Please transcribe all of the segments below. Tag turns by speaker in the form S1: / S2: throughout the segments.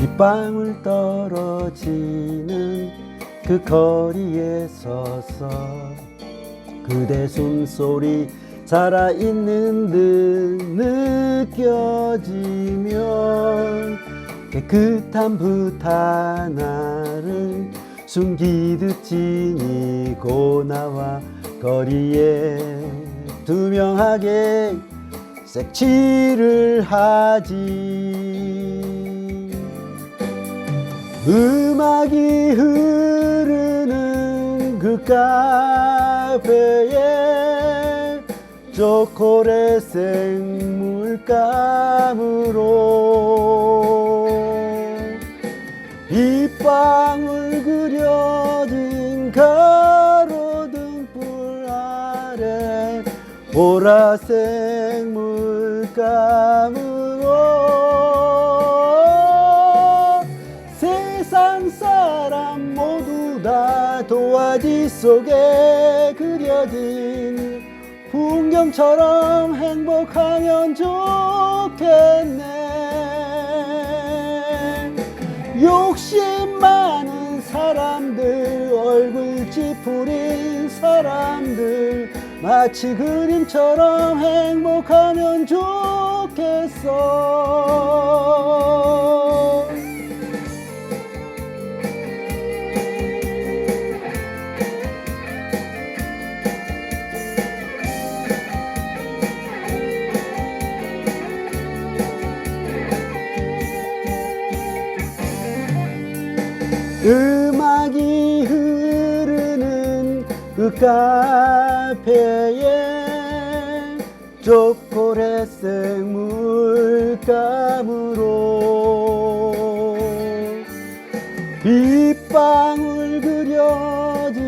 S1: 빗방울 떨어지는 그 거리에 서서 그대 숨소리 살아있는 듯 느껴지면 깨끗한 붓 하나를 숨기듯 지니고 나와 거리에 투명하게 색칠을 하지 음악이 흐르는 그 카페에 초콜릿 생물감으로 빗방울 그려진 가로등불 아래 보라색 물감으로 다 도화지 속에 그려진 풍경처럼 행복하면 좋겠네. 욕심 많은 사람들 얼굴 찌푸린 사람들 마치 그림처럼 행복하면 좋겠어 음악이 흐르는 그 카페에 초콜릿색 물감으로 빗방울 그려진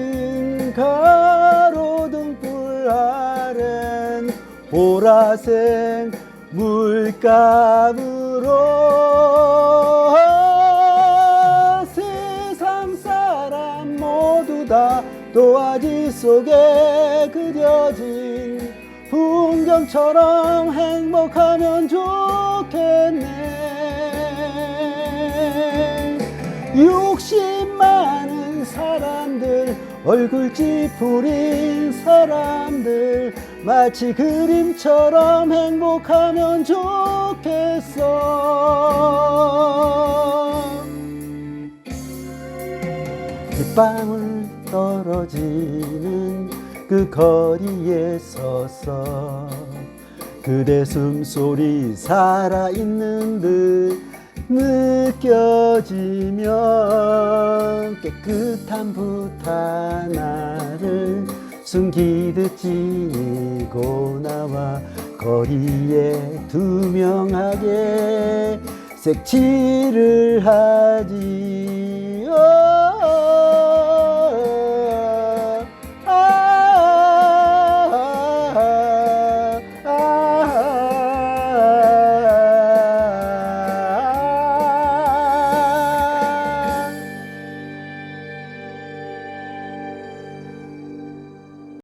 S1: 가로등불 아래 보라색 물감으로 모두 다 도화지 속에 그려진 풍경처럼 행복하면 좋겠네. 욕심 많은 사람들 얼굴 찌푸린 사람들 마치 그림처럼 행복하면 좋겠어. 빗방울 떨어지는 그 거리에 서서 그대 숨소리 살아있는 듯 느껴지면 깨끗한 붓 하나를 숨기듯 지니고 나와 거리에 투명하게 색칠을.